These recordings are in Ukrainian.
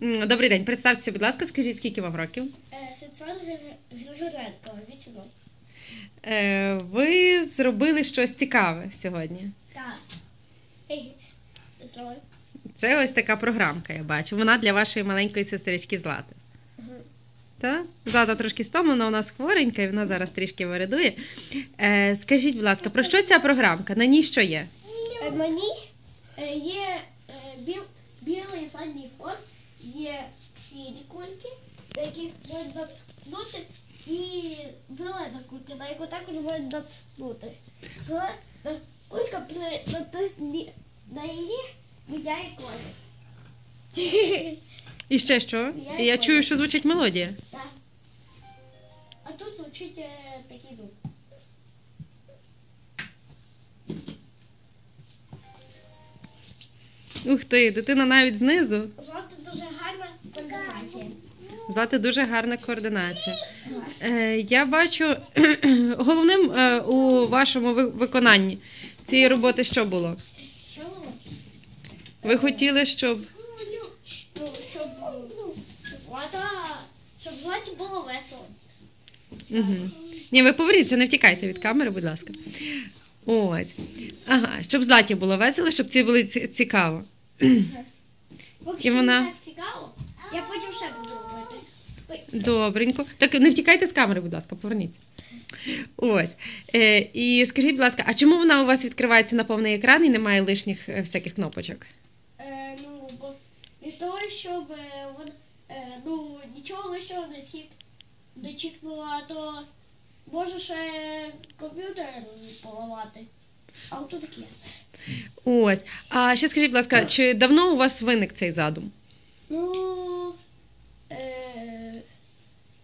Добрий день, представтеся, будь ласка, скажіть, скільки вам років? Е, Світлана Григоренко, 8 років. Е, ви зробили щось цікаве сьогодні. Так. Це ось така програмка, я бачу. Вона для вашої маленької сестрички Злати. Так? Злата трошки стомлена, у нас хворенька, і вона зараз трішки вирядує. Е, скажіть, будь ласка, про що ця програмка? На ній що є? Мені е, є біл, білий задній фон, є сірі кульки, на які можна натискнути, і зелена кулька, на яку також можна натиснути. Зелена кулька при натисні на її міняє колір. І ще що? Я я чую, що звучить мелодія. Так. А тут звучить е, такий звук. Ух ти, дитина навіть знизу. Злата дуже гарна комбінація. Злати дуже гарна координація. Е, я бачу головним е, у вашому виконанні цієї роботи що було? Ви хотіли, щоб. Щоб Златі було весело. Угу. Ні, ви поверніться, не втікайте від камери, будь ласка. Ось. Ага, щоб Златі було весело, щоб ці були ці- цікаво. І вона-. Я потім ще буду робити. Добренько. Так не втікайте з камери, будь ласка, поверніться. Ось. Е, і скажіть, будь ласка, а чому вона у вас відкривається на повний екран і немає лишніх е, всяких кнопочок? Е, ну, бо для того, щоб е, вон, е, ну, нічого лишнього не чікнула, то може ще комп'ютер поламати. А от тут таке. Ось. А ще скажіть, будь ласка, чи давно у вас виник цей задум? Ну, е,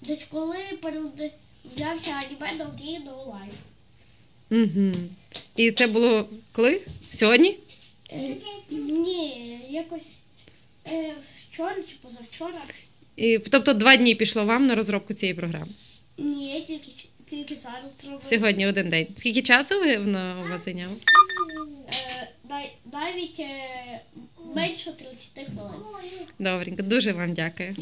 десь коли передивлявся аніме до Game онлайн. Угу. І це було коли? Сьогодні? Е, ні, якось е, вчора чи позавчора. І, тобто два дні пішло вам на розробку цієї програми. Ні, тільки, тільки зараз зробив. Сьогодні один день. Скільки часу ви вона у вас зайняло? Е, най- навіть е, менше 30 хвилин. Добренько, дуже вам дякую.